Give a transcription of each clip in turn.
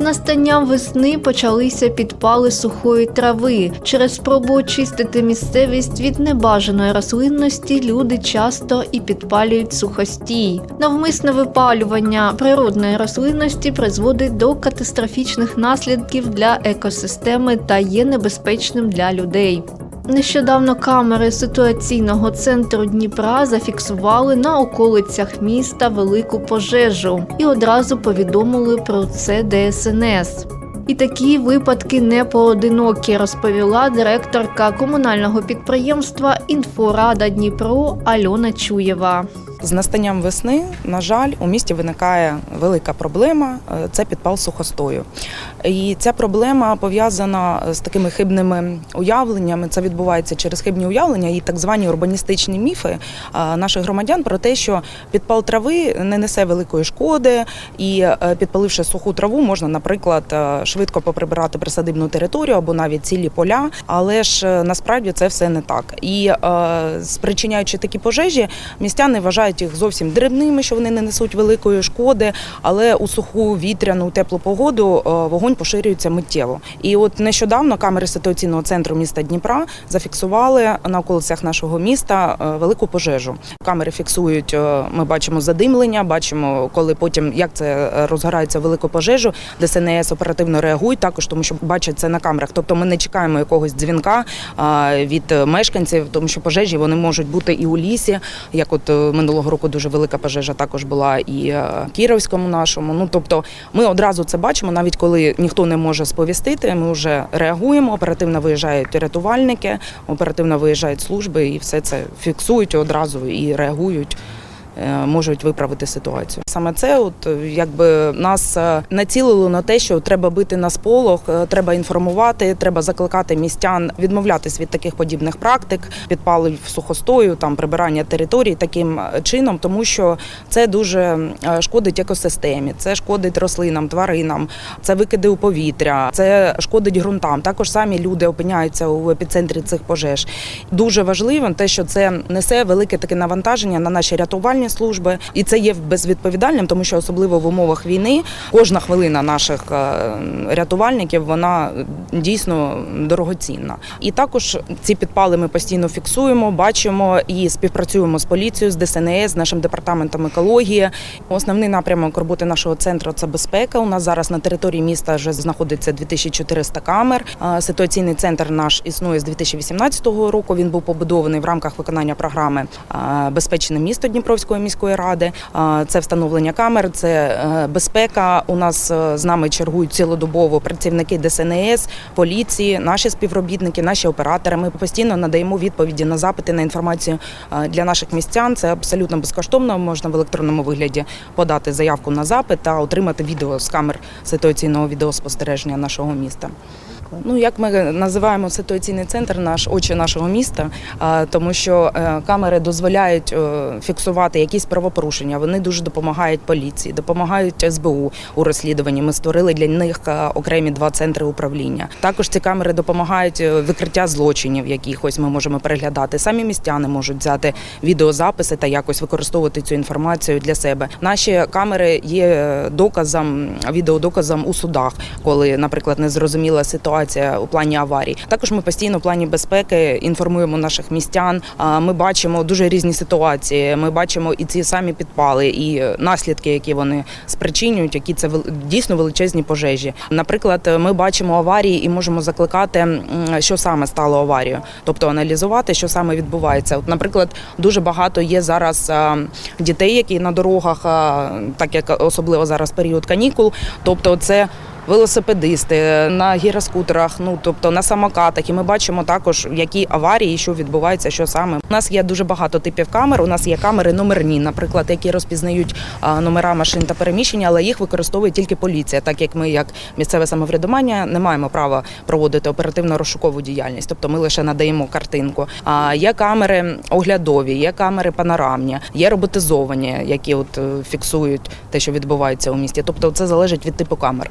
Настанням весни почалися підпали сухої трави. Через спробу очистити місцевість від небажаної рослинності люди часто і підпалюють сухостій. Навмисне випалювання природної рослинності призводить до катастрофічних наслідків для екосистеми та є небезпечним для людей. Нещодавно камери ситуаційного центру Дніпра зафіксували на околицях міста велику пожежу і одразу повідомили про це ДСНС. І такі випадки не поодинокі, розповіла директорка комунального підприємства Інфорада Дніпро Альона Чуєва. З настанням весни, на жаль, у місті виникає велика проблема е, це підпал сухостою. І ця проблема пов'язана з такими хибними уявленнями. Це відбувається через хибні уявлення і так звані урбаністичні міфи е, наших громадян про те, що підпал трави не несе великої шкоди, і е, підпаливши суху траву, можна, наприклад, швидко поприбирати присадибну територію або навіть цілі поля. Але ж насправді це все не так. І спричиняючи такі пожежі, містяни вважають їх зовсім дрібними, що вони не несуть великої шкоди, але у суху вітряну теплу погоду е, вогонь поширюється миттєво. І от нещодавно камери ситуаційного центру міста Дніпра зафіксували на околицях нашого міста е, велику пожежу. Камери фіксують, е, ми бачимо задимлення, бачимо, коли потім як це розгорається велику пожежу. ДСНС оперативно реагують також, тому що бачать це на камерах. Тобто ми не чекаємо якогось дзвінка від мешканців, тому що пожежі вони можуть бути і у лісі. Як от е, минулого року дуже велика пожежа також була і е, в Кіровському нашому. Ну тобто, ми одразу це бачимо, навіть коли ніхто не може сповістити. Ми вже реагуємо. Оперативно виїжджають рятувальники, оперативно виїжджають служби і все це фіксують одразу і реагують. Е, Можуть виправити ситуацію. Саме це, от якби нас е, націлило на те, що треба бити на сполох, е, треба інформувати, треба закликати містян відмовлятись від таких подібних практик, підпалів сухостою, там прибирання територій таким чином, тому що це дуже шкодить екосистемі, це шкодить рослинам, тваринам, це викиди у повітря, це шкодить ґрунтам. Також самі люди опиняються у епіцентрі цих пожеж. Дуже важливим те, що це несе велике таке навантаження на наші рятувальні служби, і це є безвідповідальним, тому що особливо в умовах війни кожна хвилина наших е, рятувальників вона дійсно дорогоцінна. І також ці підпали ми постійно фіксуємо, бачимо і співпрацюємо з поліцією, з ДСНС, з нашим департаментом екології. Основний напрямок роботи нашого центру це безпека. У нас зараз на території міста вже знаходиться 2400 камер. Е, Ситуаційний центр наш існує з 2018 року. Він був побудований в рамках виконання програми е, Безпечне місто Дніпровської міської ради. Це встановлення камер, це е, безпека. У нас е, з нами чергують цілодобово працівники ДСНС, поліції, наші співробітники, наші оператори. Ми постійно надаємо відповіді на запити на інформацію е, для наших містян. Це абсолютно безкоштовно. Можна в електронному вигляді подати заявку на запит та отримати відео з камер ситуаційного відеоспостереження нашого міста. Ну, як ми називаємо ситуаційний центр, наш очі нашого міста, тому що е, камери дозволяють е, фіксувати якісь правопорушення. Вони дуже допомагають поліції, допомагають СБУ у розслідуванні. Ми створили для них е, окремі два центри управління. Також ці камери допомагають викриття злочинів, якихось ми можемо переглядати. Самі містяни можуть взяти відеозаписи та якось використовувати цю інформацію для себе. Наші камери є доказом, відеодоказом у судах, коли, наприклад, незрозуміла ситуація у плані аварій. Також ми постійно в плані безпеки інформуємо наших містян. Ми бачимо дуже різні ситуації. Ми бачимо і ці самі підпали, і наслідки, які вони спричинюють, які це дійсно величезні пожежі. Наприклад, ми бачимо аварії і можемо закликати, що саме стало аварією, тобто аналізувати, що саме відбувається. От, наприклад, дуже багато є зараз дітей, які на дорогах, так як особливо зараз період канікул, тобто це велосипедисти на гіроскутерах, ну тобто на самокатах. І ми бачимо також, які аварії, що відбувається, що саме. У нас є дуже багато типів камер. У нас є камери номерні, наприклад, які розпізнають номера машин та переміщення, але їх використовує тільки поліція, так як ми, як місцеве самоврядування, не маємо права проводити оперативно-розшукову діяльність, тобто ми лише надаємо картинку. А є камери оглядові, є камери панорамні, є роботизовані, які от е, фіксують те, що відбувається у місті. Тобто, це залежить від типу камер.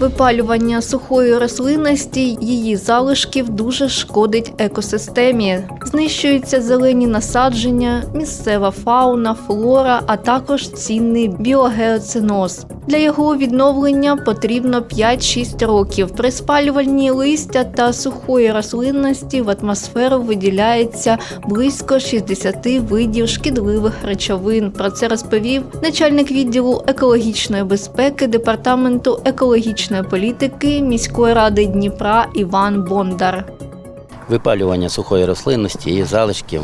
Випалювання сухої рослинності її залишків дуже шкодить екосистемі. Знищуються зелені насадження, місцева фауна, флора, а також цінний біогеоциноз. Для його відновлення потрібно 5-6 років. При спалюванні листя та сухої рослинності в атмосферу виділяється близько 60 видів шкідливих речовин. Про це розповів начальник відділу екологічної безпеки департаменту екологічної політики міської ради Дніпра Іван Бондар. випалювання сухої рослинності і залишків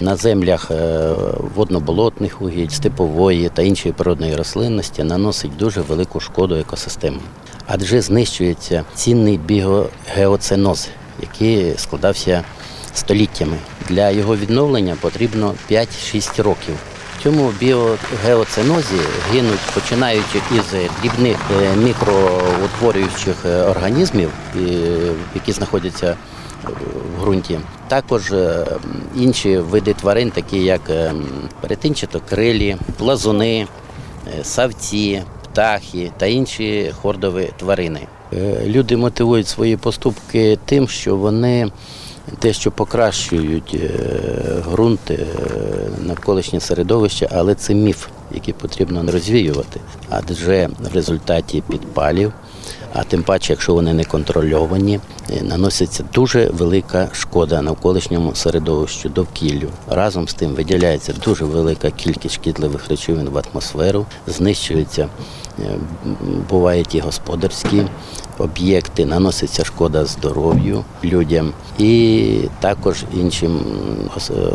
на землях е, водноболотних угідь, степової та іншої природної рослинності наносить дуже велику шкоду екосистемам. Адже знищується цінний біогеоценоз, який складався століттями. Для його відновлення потрібно 5-6 років. Цьому біогеоценозі гинуть, починаючи із дрібних е, мікроутворюючих е, організмів, е, які знаходяться в ґрунті. Також е, інші види тварин, такі як е, перетинчатокрилі, плазуни, е, савці, птахи та інші хордові тварини. Е, Люди мотивують свої поступки тим, що вони дещо покращують ґрунти, е, навколишнє середовище, але це міф, який потрібно розвіювати. Адже в результаті підпалів, а тим паче, якщо вони не контрольовані, е, наноситься дуже велика шкода навколишньому середовищу, довкіллю. Разом з тим виділяється дуже велика кількість шкідливих речовин в атмосферу, знищуються, е, бувають і господарські об'єкти, наноситься шкода здоров'ю людям і також іншим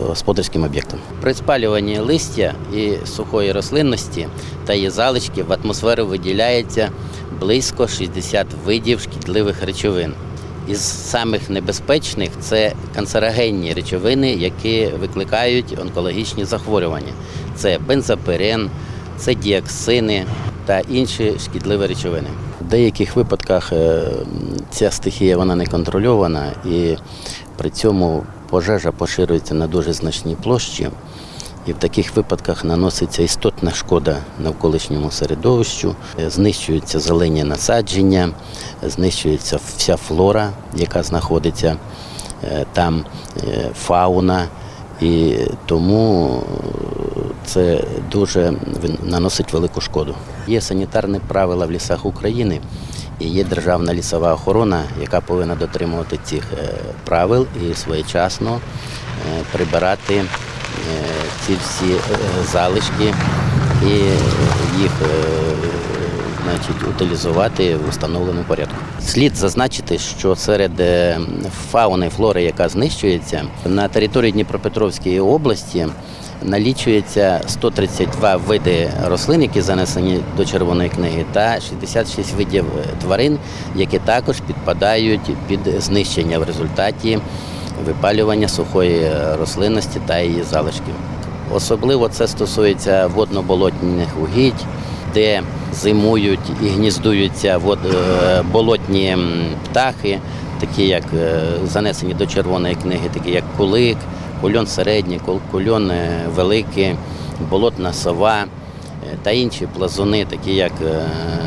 господарським об'єктам. При спалюванні листя і сухої рослинності та її залишків в атмосферу виділяється близько 60 видів шкідливих речовин. Із самих небезпечних це канцерогенні речовини, які викликають онкологічні захворювання. Це бензопирен, це діоксини та інші шкідливі речовини. В деяких випадках е, ця стихія вона не контрольована і при цьому пожежа поширюється на дуже значні площі. І в таких випадках наноситься істотна шкода навколишньому середовищу, знищуються зелені насадження, знищується вся флора, яка знаходиться е, там, е, фауна. І тому це дуже наносить велику шкоду. Є санітарні правила в лісах України і є державна лісова охорона, яка повинна дотримувати цих е, правил і своєчасно прибирати ці всі е, залишки і їх е, значить, утилізувати в установленому порядку. Слід зазначити, що серед е, фауни флори, яка знищується, на території Дніпропетровської області налічується 132 види рослин, які занесені до червоної книги, та 66 видів е, тварин, які також підпадають під знищення в результаті випалювання сухої е, рослинності та її залишків. Особливо це стосується водно-болотних угідь, де зимують і гніздуються е, болотні птахи, такі як е, занесені до червоної книги, такі як кулик, кульон середній, кульон великий, болотна сова та інші плазуни, такі як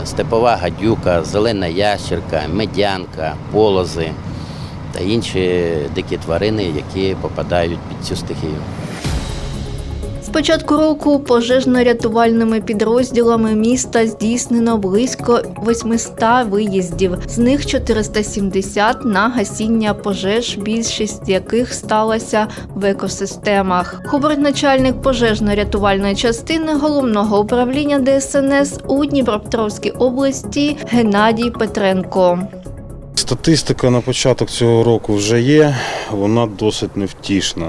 степова гадюка, зелена ящерка, медянка, полози та інші дикі тварини, які попадають під цю стихію. З початку року пожежно-рятувальними підрозділами міста здійснено близько 800 виїздів, з них 470 на гасіння пожеж, більшість яких сталася в екосистемах. Говорить начальник пожежно-рятувальної частини головного управління ДСНС у Дніпропетровській області Геннадій Петренко. Статистика на початок цього року вже є, вона досить невтішна.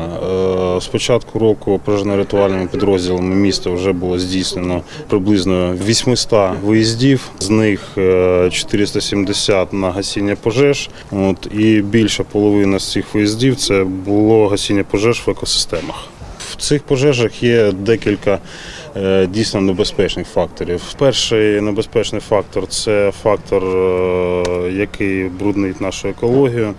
Е, З початку року пожежно-рятувальними підрозділами міста вже було здійснено приблизно 800 виїздів, з них е, 470 на гасіння пожеж. От, і більша половина з цих виїздів це було гасіння пожеж в екосистемах. В цих пожежах є декілька е, дійсно небезпечних факторів. Перший небезпечний фактор це фактор, е, який бруднить нашу екологію.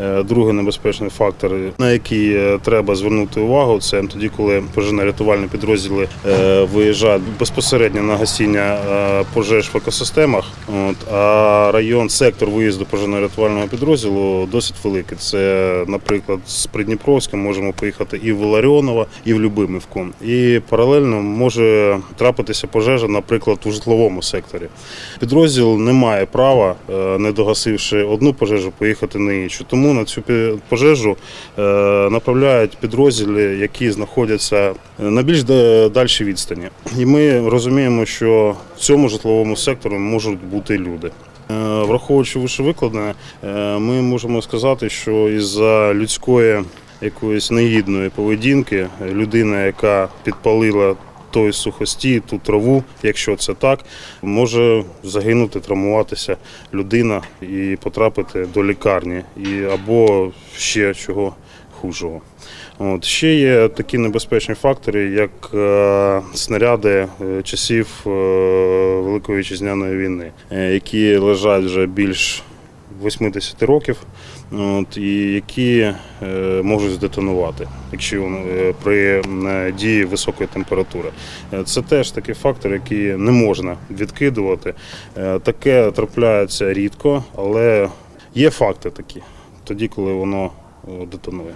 Е, Другий небезпечний фактор, на який е, треба звернути увагу, це тоді, коли пожежно-рятувальні підрозділи е, виїжджають безпосередньо на гасіння пожеж в екосистемах. От, а район, сектор виїзду пожежно-рятувального підрозділу досить великий. Це, наприклад, з Придніпровська можемо поїхати і в Ларіонова, і в Любимівку. І паралельно може трапитися пожежа, наприклад, у житловому секторі. Підрозділ не має права, не догасивши одну пожежу, поїхати на іншу. Тому на цю пожежу е, направляють підрозділи, які знаходяться на більш дальшій відстані. І ми розуміємо, що в цьому житловому секторі можуть бути люди. Е, Враховуючи вишевикладене, е, ми можемо сказати, що із-за людської якоїсь негідної поведінки людина, яка підпалила той сухостій, ту траву, якщо це так, може загинути, травмуватися людина і потрапити до лікарні, і або ще чого хужого. От. Ще є такі небезпечні фактори, як е, снаряди е, часів е, Великої вітчизняної війни, е, які лежать вже більш 80 років, от, і які е, можуть здетонувати, якщо е, при е, дії високої температури. Це теж такий фактор, який не можна відкидувати. Таке трапляється рідко, але є факти такі, тоді, коли воно детонує.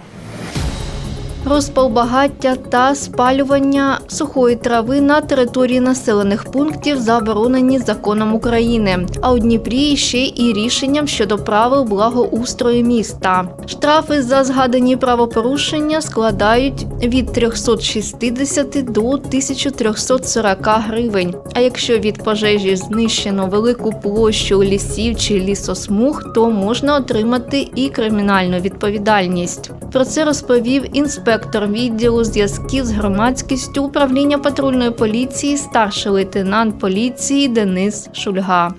Розпал багаття та спалювання сухої трави на території населених пунктів заборонені законом України. А у Дніпрі ще і рішенням щодо правил благоустрою міста. Штрафи за згадані правопорушення складають від 360 до 1340 гривень. А якщо від пожежі знищено велику площу лісів чи лісосмуг, то можна отримати і кримінальну відповідальність. Про це розповів інспектор відділу зв'язків з громадськістю управління патрульної поліції, старший лейтенант поліції Денис Шульга.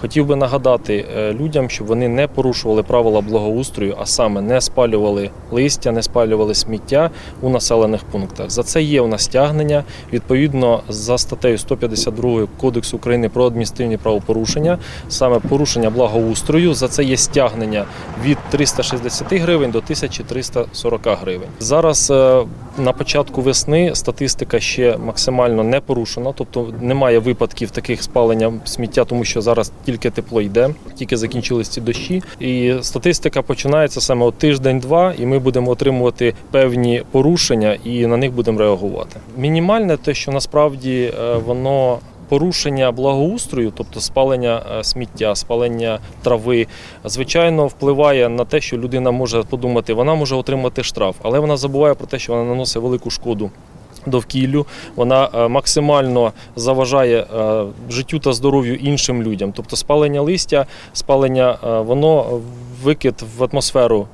Хотів би нагадати е, людям, щоб вони не порушували правила благоустрою, а саме не спалювали листя, не спалювали сміття у населених пунктах. За це є у нас стягнення. Відповідно, за статтею 152 Кодексу України про адміністративні правопорушення, саме порушення благоустрою. За це є стягнення від 360 гривень до 1340 гривень. Зараз е, на початку весни статистика ще максимально не порушена, тобто немає випадків таких спалення сміття, тому що зараз тільки тепло йде, тільки закінчились ці дощі. І статистика починається саме тиждень-два, і ми будемо отримувати певні порушення і на них будемо реагувати. Мінімальне те, що насправді е, воно. Порушення благоустрою, тобто спалення е, сміття, спалення трави, звичайно, впливає на те, що людина може подумати, вона може отримати штраф, але вона забуває про те, що вона наносить велику шкоду. Довкіллю вона е, максимально заважає е, життю та здоров'ю іншим людям. Тобто спалення листя, спалення е, воно викид в атмосферу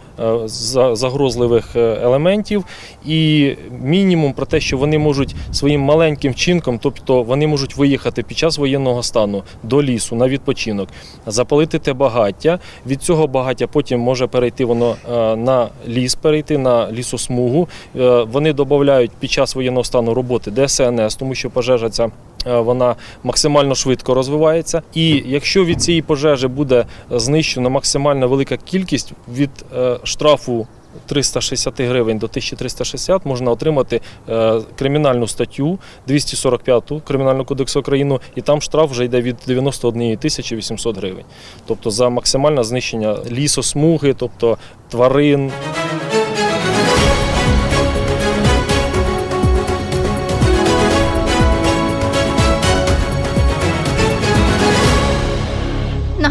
загрозливих е, елементів, і мінімум про те, що вони можуть своїм маленьким вчинком, тобто вони можуть виїхати під час воєнного стану до лісу на відпочинок, запалити те багаття. Від цього багаття потім може перейти воно е, на ліс, перейти на лісосмугу. Е, Вони додають під час воєнного стану роботи ДСНС, тому що пожежа ця. Е, Вона максимально швидко розвивається, і якщо від цієї пожежі буде знищено максимально велика кількість від е, штрафу 360 гривень до 1360 можна отримати е, кримінальну статтю 245 Кримінального кодексу України, і там штраф вже йде від 91 тисячі 800 гривень. Тобто за максимальне знищення лісосмуги, тобто тварин.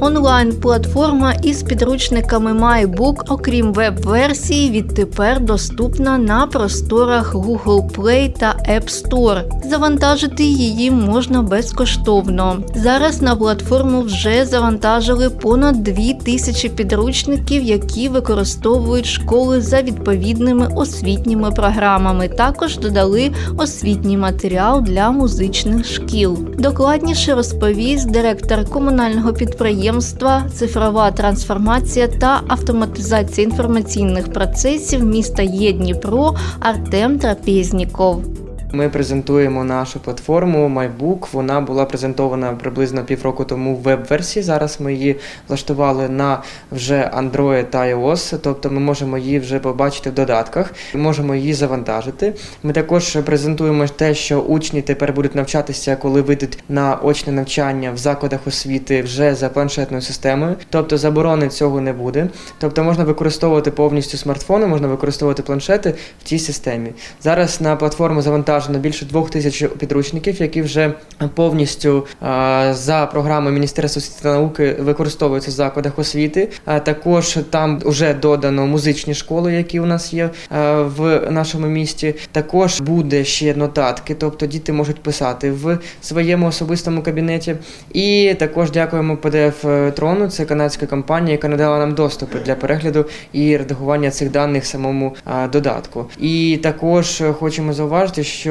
Онлайн-платформа із підручниками MyBook, окрім веб-версії, відтепер доступна на просторах Google Play та App Store. Завантажити її можна безкоштовно. Зараз на платформу вже завантажили понад 2000 підручників, які використовують школи за відповідними освітніми програмами. Також додали освітній матеріал для музичних шкіл. Докладніше розповість директор комунального підприємства Цифрова трансформація та автоматизація інформаційних процесів міста Єдніпро Артем Трапезніков. Ми презентуємо нашу платформу MyBook. Вона була презентована приблизно півроку тому в веб-версії. Зараз ми її влаштували на вже Android та iOS, тобто ми можемо її вже побачити в додатках, можемо її завантажити. Ми також презентуємо те, що учні тепер будуть навчатися, коли вийдуть на очне навчання в закладах освіти вже за планшетною системою. Тобто заборони цього не буде. Тобто можна використовувати повністю смартфони, можна використовувати планшети в цій системі. Зараз на платформу завантажено більше двох тисяч підручників, які вже повністю за програмою Міністерства освіти та науки використовуються в закладах освіти. А також там вже додано музичні школи, які у нас є в нашому місті. Також буде ще нотатки, тобто діти можуть писати в своєму особистому кабінеті. І також дякуємо PDF Трону, це канадська компанія, яка надала нам доступи для перегляду і редагування цих даних самому додатку. І також е, хочемо зауважити, що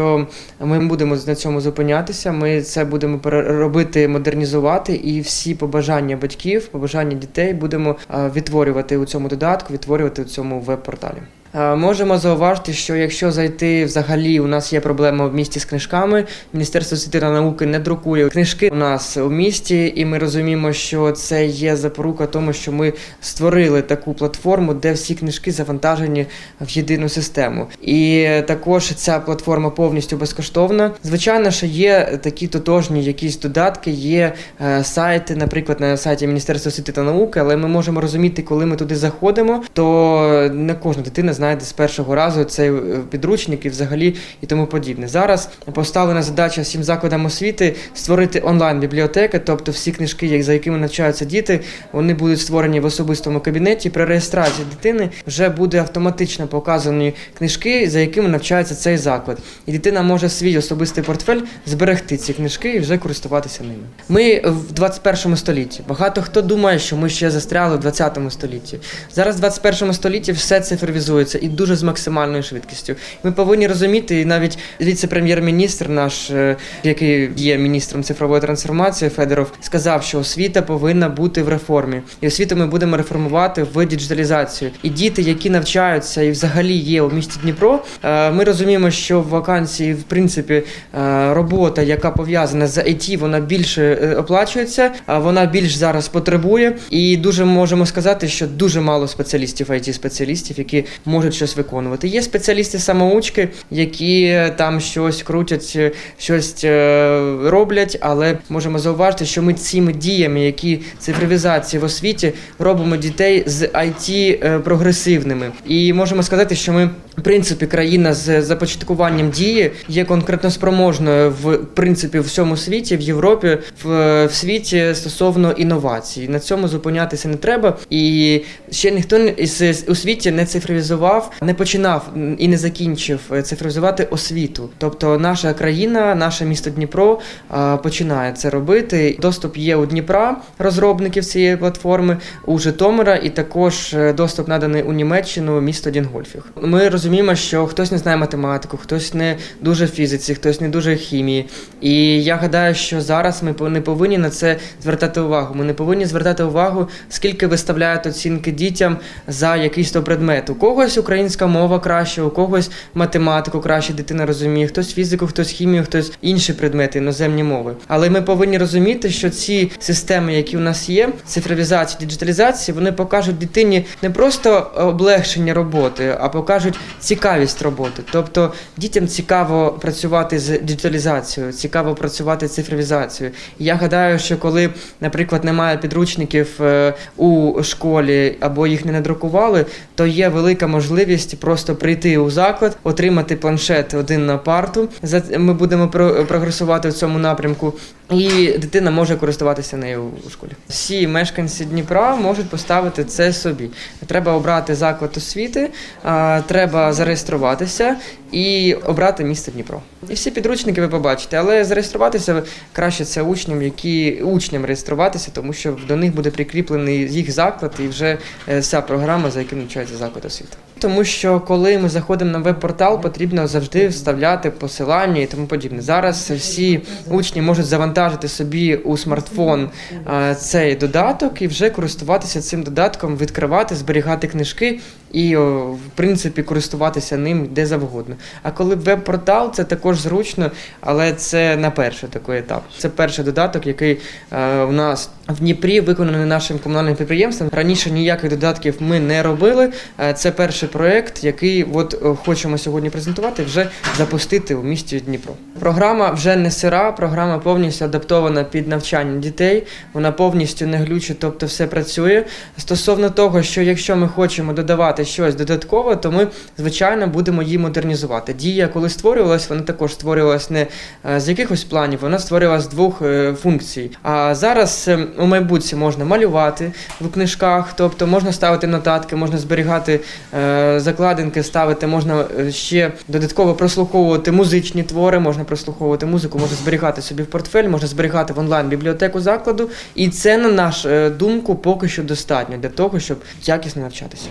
ми будемо на цьому зупинятися. Ми це будемо робити, модернізувати, і всі побажання батьків, побажання дітей будемо відтворювати у цьому додатку, відтворювати у цьому веб-порталі. Е, Можемо зауважити, що якщо зайти взагалі, у нас є проблема в місті з книжками. Міністерство освіти та науки не друкує книжки у нас у місті, і ми розуміємо, що це є запорука тому, що ми створили таку платформу, де всі книжки завантажені в єдину систему. І також ця платформа повністю безкоштовна. Звичайно, що є такі тотожні якісь додатки, є е, сайти, наприклад, на сайті Міністерства освіти та науки, але ми можемо розуміти, коли ми туди заходимо, то не кожна дитина знайде з першого разу цей е, підручник і взагалі і тому подібне. Зараз поставлена задача всім закладам освіти створити онлайн бібліотеки, тобто всі книжки, за якими навчаються діти, вони будуть створені в особистому кабінеті. При реєстрації дитини вже буде автоматично показані книжки, за якими навчається цей заклад. І дитина може свій особистий портфель зберегти ці книжки і вже користуватися ними. Ми в 21 столітті. Багато хто думає, що ми ще застряли в 20 столітті. Зараз в 21 столітті все цифровізується і дуже з максимальною швидкістю. Ми повинні розуміти, і навіть віце-прем'єр-міністр, наш, е, який є міністром цифрової трансформації, Федоров, сказав, що освіта повинна бути в реформі. І освіту ми будемо реформувати в діджиталізацію. І діти, які навчаються і взагалі є у місті Дніпро, е, ми розуміємо, що в вакансії, в принципі, е, робота, яка пов'язана з IT, вона більше оплачується, вона більш зараз потребує. І дуже можемо сказати, що дуже мало спеціалістів, it спеціалістів, які можуть щось виконувати. Є спеціалісти самоучки, які е, там щось крутять, е, щось е, роблять, але можемо зауважити, що ми цими діями, які цифровізації в освіті, робимо дітей з IT прогресивними. І можемо сказати, що ми. В принципі, країна з започаткуванням дії є конкретно спроможною в принципі в всьому світі, в Європі, в, в світі стосовно інновацій. На цьому зупинятися не треба. І ще ніхто у світі не цифровізував, не починав і не закінчив е, цифровізувати освіту. Тобто, наша країна, наше місто Дніпро починає це робити. Доступ є у Дніпра, розробників цієї платформи, у Житомира, і також е, доступ наданий у Німеччину, місто Дінгольфіг. Ми розуміємо, що хтось не знає математику, хтось не дуже фізиці, хтось не дуже хімії. І я гадаю, що зараз ми не повинні на це звертати увагу. Ми не повинні звертати увагу, скільки виставляють оцінки дітям за якийсь то предмет. У когось українська мова краще, у когось математику краще дитина розуміє, хтось фізику, хтось хімію, хтось інші предмети, іноземні мови. Але ми повинні розуміти, що ці системи, які у нас є, цифровізації, діджиталізації, вони покажуть дитині не просто облегшення роботи, а покажуть цікавість роботи. Тобто дітям цікаво працювати з діджиталізацією, цікаво працювати з цифровізацією. Я гадаю, що коли, наприклад, немає підручників е, у школі або їх не надрукували, то є велика можливість. Можливість просто прийти у заклад, отримати планшет один на парту. За ми будемо про- прогресувати в цьому напрямку. І дитина може користуватися нею у школі. Всі мешканці Дніпра можуть поставити це собі. Треба обрати заклад освіти, треба зареєструватися і обрати місто Дніпро. І всі підручники ви побачите, але зареєструватися краще це учням, які учням реєструватися, тому що до них буде прикріплений їх заклад і вже е, вся програма, за яким навчається заклад освіти. Тому що коли ми заходимо на веб-портал, потрібно завжди вставляти посилання і тому подібне. Зараз всі учні можуть завантажити собі у смартфон цей додаток і вже користуватися цим додатком, відкривати, зберігати книжки і, в принципі, користуватися ним де завгодно. А коли веб-портал, це також зручно, але це на перший такий етап. Це перший додаток, який е, у нас в Дніпрі виконаний нашим комунальним підприємством. Раніше ніяких додатків ми не робили. Е, Це перший проект, який от е, хочемо сьогодні презентувати, вже запустити у місті Дніпро. Програма вже не сира, програма повністю адаптована під навчання дітей. Вона повністю не глючить, тобто все працює. Стосовно того, що якщо ми хочемо додавати щось додаткове, то ми звичайно будемо її модернізувати. Дія, коли створювалась, вона також створювалась не е, з якихось планів, вона створювалась з двох функцій. А зараз у майбутнє можна малювати в книжках, тобто можна ставити нотатки, можна зберігати е, закладинки, ставити, можна е, ще додатково прослуховувати музичні твори, можна прослуховувати музику, можна зберігати собі в портфель, можна зберігати в онлайн бібліотеку закладу. І це, на нашу е, думку, поки що достатньо для того, щоб якісно навчатися.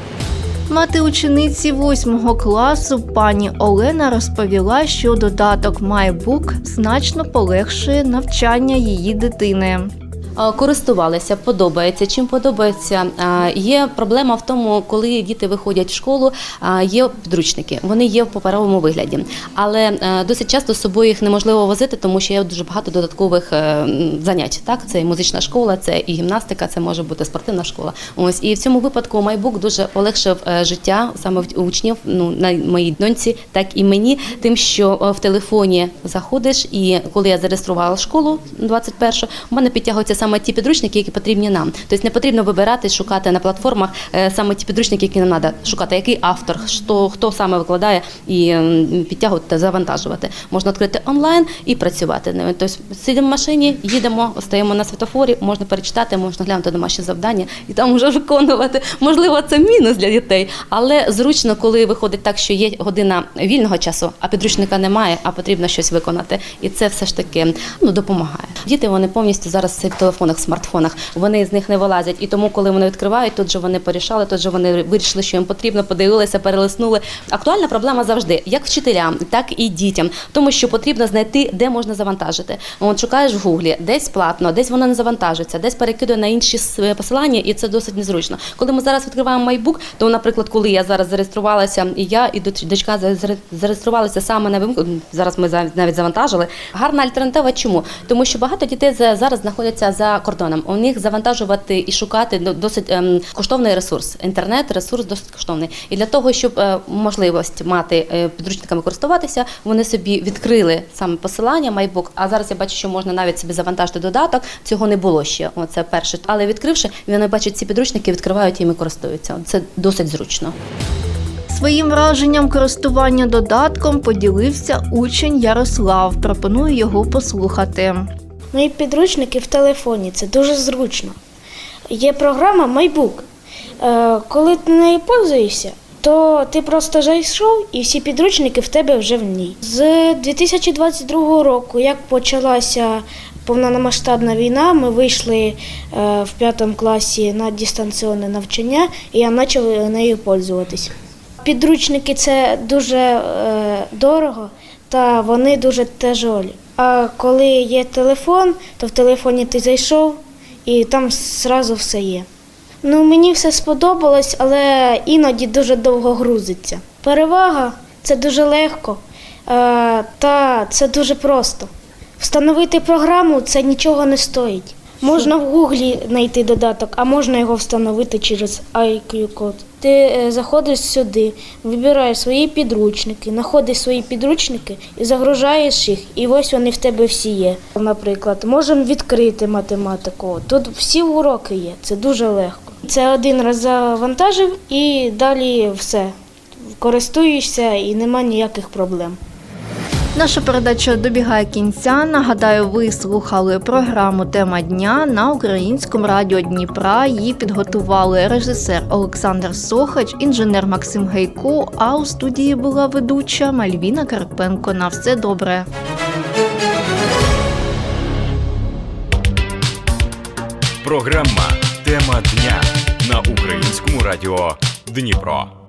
Мати учениці 8 класу пані Олена розповіла, що додаток MyBook значно полегшує навчання її дитини. Е, Користувалися, подобається. Чим подобається? Е, Є проблема в тому, коли діти виходять в школу, е, є підручники, вони є в паперовому вигляді. Але досить часто з собою їх неможливо возити, тому що є дуже багато додаткових занять. Так, це і музична школа, це і гімнастика, це може бути спортивна школа. Ось і в цьому випадку MyBook дуже полегшив життя саме в учнів, ну на моїй доньці, так і мені, тим, що в телефоні заходиш, і коли я зареєструвала школу 21 у мене підтягуються саме ті підручники, які потрібні нам. Тобто не потрібно вибирати, шукати на платформах е, саме ті підручники, які нам треба шукати, який автор, що, хто саме викладає і підтягувати та завантажувати. Можна відкрити онлайн і працювати ними. Тобто сидимо в машині, їдемо, стоїмо на світофорі, можна перечитати, можна глянути домашні завдання і там вже виконувати. Можливо, це мінус для дітей, але зручно, коли виходить так, що є година вільного часу, а підручника немає, а потрібно щось виконати. І це все ж таки ну, допомагає. Діти вони повністю зараз в цих телефонах, смартфонах, вони з них не вилазять. І тому, коли вони відкривають, тут же вони порішали, тут же вони вирішили, що їм потрібно, подивилися, перелиснули. Актуальна проблема завжди, як вчителям, так і дітям, тому що потрібно знайти, де можна завантажити. От шукаєш в гуглі, десь платно, десь воно не завантажується, десь перекидує на інші с- посилання, і це досить незручно. Коли ми зараз відкриваємо MyBook, то, наприклад, коли я зараз зареєструвалася, і я і дочка заре- зареєструвалися саме на вимку. Зараз ми навіть завантажили. Гарна альтернатива. Чому? Тому що багато дітей зараз знаходяться за кордоном. У них завантажувати і шукати до- досить ем, коштовний ресурс. Інтернет ресурс досить коштовний. І для того, щоб е, можливість мати е, підручниками користуватися, вони собі відкрили саме посилання MyBook. А зараз я бачу, що можна навіть собі завантажити додаток. Цього не було ще. Оце перше. Але відкривши, вони бачать ці підручники, відкривають і користуються. Це досить зручно. Своїм враженням користування додатком поділився учень Ярослав. Пропоную його послухати. Мої підручники в телефоні це дуже зручно. Є програма MyBook. Е, коли ти нею пользуєшся, то ти просто зайшов і всі підручники в тебе вже в ній. З 2022 року, як почалася повномасштабна війна, ми вийшли е, в п'ятому класі на дистанційне навчання, і я почав нею пользуватись. Підручники це дуже е, дорого та вони дуже тяжолі. А коли є телефон, то в телефоні ти зайшов і там зразу все є. Ну, мені все сподобалось, але іноді дуже довго грузиться. Перевага це дуже легко та це дуже просто. Встановити програму це нічого не стоїть. Можна в гуглі знайти додаток, а можна його встановити через IQ-код. Ти е, заходиш сюди, вибираєш свої підручники, знаходиш свої підручники і загружаєш їх, і ось вони в тебе всі є. Наприклад, можемо відкрити математику. Тут всі уроки є, це дуже легко. Це один раз завантажив і далі все. користуєшся і нема ніяких проблем. Наша передача добігає кінця. Нагадаю, ви слухали програму Тема дня на українському радіо Дніпра. Її підготували режисер Олександр Сохач, інженер Максим Гейко. А у студії була ведуча Мальвіна Карпенко. На все добре. Програма Тема дня на українському радіо Дніпро.